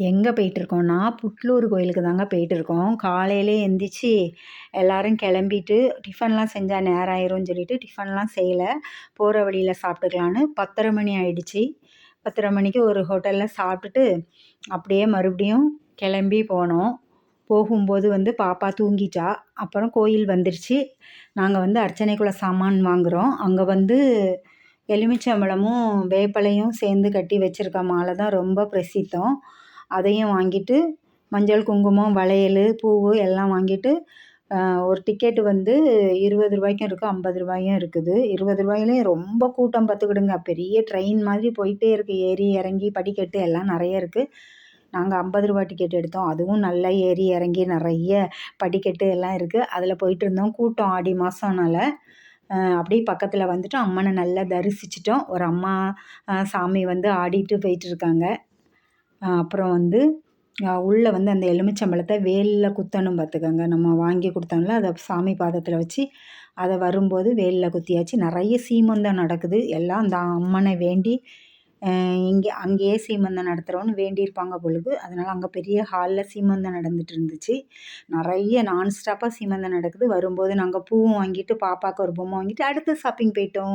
எங்கே போயிட்டுருக்கோம்னா புட்லூர் கோயிலுக்கு தாங்க போயிட்டுருக்கோம். காலையிலே எந்திரிச்சு எல்லோரும் கிளம்பிட்டு டிஃபன்லாம் செஞ்சால் நேரம் ஆயிரும்னு சொல்லிட்டு டிஃபன்லாம் செய்யலை. போகிற வழியில் சாப்பிட்டுக்கலான்னு பத்தரை மணி ஆயிடுச்சு. பத்தரை மணிக்கு ஒரு ஹோட்டலில் சாப்பிட்டுட்டு அப்படியே மறுபடியும் கிளம்பி போனோம். போகும்போது வந்து பாப்பா தூங்கிட்டா. அப்புறம் கோயில் வந்துருச்சு. நாங்கள் வந்து அர்ச்சனைக்குள்ள சாமான் வாங்குகிறோம் அங்கே வந்து எலுமிச்சம்பழமும் வேப்பலையும் சேர்ந்து கட்டி வச்சுருக்க மாலை தான் ரொம்ப பிரசித்தம். அதையும் வாங்கிட்டு மஞ்சள் குங்குமம் வளையல் பூ எல்லாம் வாங்கிட்டு ஒரு டிக்கெட்டு வந்து இருபது ரூபாய்க்கும் இருக்குது ஐம்பது ரூபாயும் இருக்குது. இருபது ரூபாயிலையும் ரொம்ப கூட்டம் பார்த்துக்கிடுங்க. பெரிய ட்ரெயின் மாதிரி போயிட்டே இருக்குது ஏறி இறங்கி படிக்கட்டு எல்லாம் நிறைய இருக்குது நாங்கள் ஐம்பது ரூபா டிக்கெட் எடுத்தோம். அதுவும் நல்லா ஏறி இறங்கி நிறைய படிக்கட்டு எல்லாம் இருக்குது அதில் போயிட்டு இருந்தோம். கூட்டம் ஆடி மாதம்னால அப்படியே பக்கத்தில் வந்துட்டு அம்மனை நல்லா தரிசிச்சிட்டோம். ஒரு அம்மா சாமி வந்து ஆடிட்டு போயிட்டுருக்காங்க அப்புறம் வந்து உள்ளே வந்து அந்த எலுமிச்சம்பழத்தை வேலில் குத்தணும் பார்த்துக்கோங்க. நம்ம வாங்கி கொடுத்தோம்ல அதை சாமி பாதத்தில் வச்சு அதை வரும்போது வேலில் குத்தியாச்சு. நிறைய சீமந்தம் நடக்குது. எல்லாம் அந்த அம்மனை வேண்டி இங்கே அங்கேயே சீமந்தம் நடத்துகிறோன்னு வேண்டியிருப்பாங்க பொழுது அதனால் அங்கே பெரிய ஹாலில் சீமந்தம் நடந்துட்டு இருந்துச்சு. நிறைய நான் ஸ்டாப்பாக சீமந்தம் நடக்குது. வரும்போது நாங்கள் பூவும் வாங்கிட்டு பாப்பாவுக்கு ஒரு பொம்மை வாங்கிட்டு அடுத்து ஷாப்பிங் போயிட்டோம்.